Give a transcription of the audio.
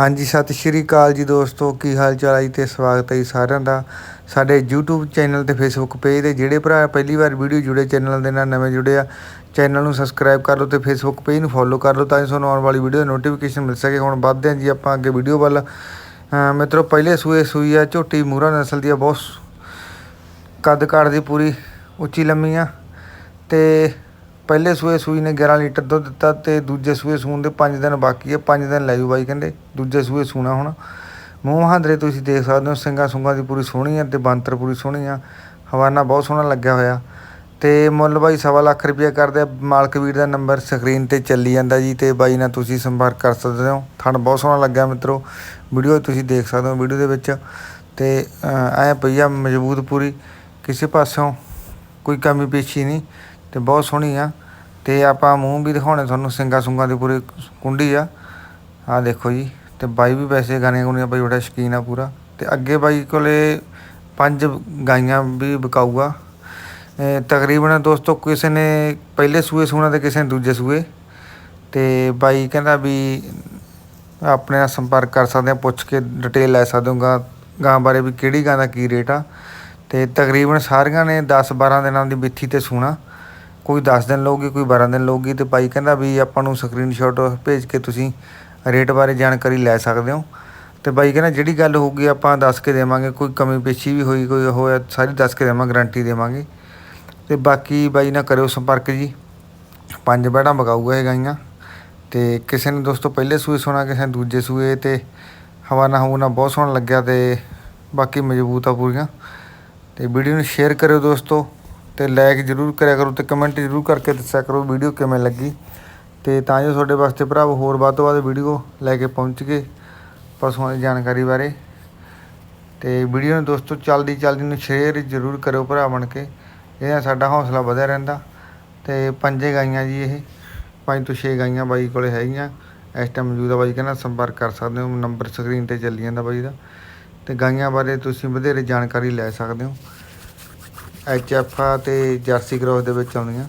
ਹਾਂਜੀ, ਸਤਿ ਸ਼੍ਰੀ ਅਕਾਲ ਜੀ ਦੋਸਤੋ। ਕੀ ਹਾਲ ਚਾਲ ਹੈ ਜੀ ਤੇ ਸਵਾਗਤ ਹੈ ਜੀ ਸਾਰਿਆਂ ਦਾ। ਸਾਡੇ YouTube ਚੈਨਲ ਤੇ Facebook ਪੇਜ ਦੇ ਜਿਹੜੇ ਭਰਾ ਪਹਿਲੀ ਵਾਰ ਵੀਡੀਓ ਜੁੜੇ ਚੈਨਲ ਦੇ ਨਾਲ ਨਵੇਂ ਜੁੜੇ ਆ, ਚੈਨਲ ਨੂੰ ਸਬਸਕ੍ਰਾਈਬ ਕਰ ਲਓ ਤੇ Facebook ਪੇਜ ਨੂੰ ਫੋਲੋ ਕਰ ਲਓ ਤਾਂ ਕਿ ਤੁਹਾਨੂੰ ਆਉਣ ਵਾਲੀ ਵੀਡੀਓ ਦੀ ਨੋਟੀਫਿਕੇਸ਼ਨ ਮਿਲ ਸਕੇ। ਹੁਣ ਵੱਧਦੇ ਹਾਂ ਜੀ ਆਪਾਂ ਅੱਗੇ ਵੀਡੀਓ ਵੱਲ। ਅਹ ਮਿੱਤਰੋ, ਪਹਿਲੇ ਸੂਏ ਸੂਈ ਆ, ਝੋਟੀ ਮੂਰਾ ਨਸਲ ਦੀ ਆ, ਬਹੁਤ ਕੱਦ ਕਾਠ ਦੀ ਪੂਰੀ ਉੱਚੀ ਲੰਮੀ ਆ। ਤੇ ਪਹਿਲੇ ਸੂਏ ਸੂਈ ਨੇ 11 ਲੀਟਰ ਦੁੱਧ ਦਿੱਤਾ ਤੇ ਦੂਜੇ ਸੂਏ ਸੂਣ ਦੇ 5 ਦਿਨ ਬਾਕੀ ਆ 5 ਦਿਨ ਲੈ ਜੂ ਬਾਈ ਕਹਿੰਦੇ। ਦੂਜੇ ਸੂਏ ਸੂਣਾ ਹੁਣ। ਮੂੰਹ ਹਾਂਦਰੇ ਤੁਸੀਂ ਦੇਖ ਸਕਦੇ ਹੋ ਸਿੰਗਾ ਸੁੰਗਾ ਦੀ ਪੂਰੀ ਸੋਹਣੀ ਆ ਤੇ ਬੰਤਰ ਪੂਰੀ ਸੋਹਣੀ ਆ। ਹਵਾਨਾ ਬਹੁਤ ਸੋਹਣਾ ਲੱਗਿਆ ਹੋਇਆ। ਤੇ ਮੁੱਲ ਬਾਈ ਸਵਾ ਲੱਖ ਰੁਪਏ ਕਰਦੇ ਮਾਲਕ ਵੀਰ ਦਾ ਨੰਬਰ ਸਕਰੀਨ ਤੇ ਚੱਲੀ ਜਾਂਦਾ ਜੀ ਤੇ ਬਾਈ ਨਾਲ ਤੁਸੀਂ ਸੰਪਰਕ ਕਰ ਸਕਦੇ ਹੋ। ਥਣ ਬਹੁਤ ਸੋਹਣਾ ਲੱਗਿਆ ਮਿੱਤਰੋ। ਵੀਡੀਓ ਤੁਸੀਂ ਦੇਖ ਸਕਦੇ ਹੋ ਵੀਡੀਓ ਦੇ ਵਿੱਚ। ਤੇ ਐ ਪਈ ਆ ਮਜ਼ਬੂਤ ਪੂਰੀ। ਕਿਸੇ ਪਾਸੋਂ ਕੋਈ ਕਮੀ ਪੇਸ਼ੀ ਨਹੀਂ। ਤੇ ਬਹੁਤ ਸੋਹਣੀ ਆ। ਤੇ ਆਪਾਂ ਮੂੰਹ ਵੀ ਦਿਖਾਉਣੇ ਤੁਹਾਨੂੰ, ਸਿੰਗਾ ਸੁੰਗਾ ਦੀ ਪੂਰੀ ਕੁੰਡੀ ਆ। ਆ ਦੇਖੋ ਜੀ, ਤੇ ਬਾਈ ਵੀ ਵੈਸੇ ਗਾਣੇ ਗੁਣੀਆਂ ਬਾਈ ਬੜਾ ਸ਼ਕੀਨ ਆ ਪੂਰਾ। ਤੇ ਅੱਗੇ ਬਾਈ ਕੋਲੇ ਪੰਜ ਗਾਈਆਂ ਵੀ ਵਿਕਾਊਗਾ। ਤਕਰੀਬਨ ਦੋਸਤੋ ਕਿਸੇ ਨੇ ਪਹਿਲੇ ਸੂਏ ਸੂਣਾ ਤੇ ਕਿਸੇ ਨੇ ਦੂਜੇ ਸੂਏ। ਤੇ ਬਾਈ ਕਹਿੰਦਾ ਵੀ ਆਪਣੇ ਨਾਲ ਸੰਪਰਕ ਕਰ ਸਕਦੇ ਆ, ਪੁੱਛ ਕੇ ਡਿਟੇਲ ਲੈ ਸਕਦੇ ਹੋ ਗਾਂ ਗਾਂ ਬਾਰੇ ਵੀ ਕਿਹੜੀ ਗਾਂ ਦਾ ਕੀ ਰੇਟ ਆ। ਤੇ ਤਕਰੀਬਨ ਸਾਰੀਆਂ ਨੇ 10 12 ਦਿਨਾਂ ਦੀ ਬਿੱਥੀ ਤੇ ਸੂਣਾ। ਕੋਈ 10 ਦਿਨ ਲਊਗੀ, ਕੋਈ 12 ਦਿਨ ਲਊਗੀ ਤੇ ਭਾਈ ਕਹਿੰਦਾ ਵੀ ਆਪਾਂ ਨੂੰ ਸਕਰੀਨਸ਼ਾਟ ਭੇਜ ਕੇ ਤੁਸੀਂ ਰੇਟ ਬਾਰੇ ਜਾਣਕਾਰੀ ਲੈ ਸਕਦੇ ਹੋ। ਤੇ ਬਾਈ ਕਹਿੰਦਾ ਜਿਹੜੀ ਗੱਲ ਹੋਊਗੀ ਆਪਾਂ ਦੱਸ ਕੇ ਦੇਵਾਂਗੇ, ਕੋਈ ਕਮੀ ਪੇਸ਼ੀ ਵੀ ਹੋਈ, ਕੋਈ ਹੋਇਆ, ਸਾਰੀ ਦੱਸ ਕੇ ਦੇਵਾਂਗੇ ਗਾਰੰਟੀ ਦੇਵਾਂਗੇ। ਤੇ ਬਾਕੀ ਬਾਈ ਨਾਲ ਕਰਿਓ ਸੰਪਰਕ ਜੀ। ਪੰਜ ਬੈੜਾਂ ਮਗਾਊਗਾ ਇਹ ਗਾਈਆਂ। ਤੇ ਕਿਸੇ ਨੇ ਦੋਸਤੋ ਪਹਿਲੇ ਸੂਏ ਸੋਣਾ, ਕਿਸੇ ਨੇ ਦੂਜੇ ਸੂਏ, ਤੇ ਹਵਾਨਾ ਹਵਾਨਾ ਬਹੁਤ ਸੋਹਣਾ ਲੱਗਿਆ ਤੇ ਬਾਕੀ ਮਜ਼ਬੂਤ ਆ ਪੂਰੀਆਂ। ਤੇ ਵੀਡੀਓ ਨੂੰ ਸ਼ੇਅਰ ਕਰਿਓ ਦੋਸਤੋ। ਤੇ ਲਾਈਕ ਜਰੂਰ ਕਰਿਆ ਕਰੋ ਤੇ ਕਮੈਂਟ ਜਰੂਰ ਕਰਕੇ ਦੱਸਿਆ ਕਰੋ ਵੀਡੀਓ ਕਿਵੇਂ ਲੱਗੀ। ਤੇ ਤਾਂ ਜੋ ਤੁਹਾਡੇ ਵਾਸਤੇ ਭਰਾਵੋ ਹੋਰ ਵੱਧ ਤੋਂ ਵੱਧ ਵੀਡੀਓ ਲੈ ਕੇ ਪਹੁੰਚ ਗਏ ਪਸ਼ੂਆਂ ਦੀ ਜਾਣਕਾਰੀ ਬਾਰੇ। ਤੇ ਵੀਡੀਓ ਨੂੰ ਦੋਸਤੋ ਚੱਲਦੀ ਚੱਲਦੀ ਨੂੰ ਸ਼ੇਅਰ ਜਰੂਰ ਕਰਿਓ ਭਰਾ ਬਣ ਕੇ। ਇਹਦਾ ਸਾਡਾ ਹੌਸਲਾ ਵਧਿਆ ਰਹਿੰਦਾ। ਤੇ ਪੰਜੇ ਗਾਈਆਂ ਜੀ ਇਹ, ਪੰਜ ਤੋਂ 6 ਗਾਈਆਂ ਬਾਈ ਕੋਲੇ ਹੈਗੀਆਂ। ਇਸ ਟਾਈਮ ਮੌਜੂਦਾ ਬਾਈ ਕਹਿੰਦਾ ਸੰਪਰਕ ਕਰ ਸਕਦੇ ਹੋ ਨੰਬਰ ਸਕਰੀਨ ਤੇ ਚੱਲੀ ਜਾਂਦਾ ਬਾਈ ਦਾ। ਤੇ ਗਾਈਆਂ ਬਾਰੇ ਤੁਸੀਂ ਵਧੇਰੇ ਜਾਣਕਾਰੀ ਲੈ ਸਕਦੇ ਹੋ। ਐਚ ਐਫ ਤੇ ਜਰਸੀ ਕ੍ਰੋਸ ਦੇ ਵਿੱਚ ਆਉਂਦੀਆਂ।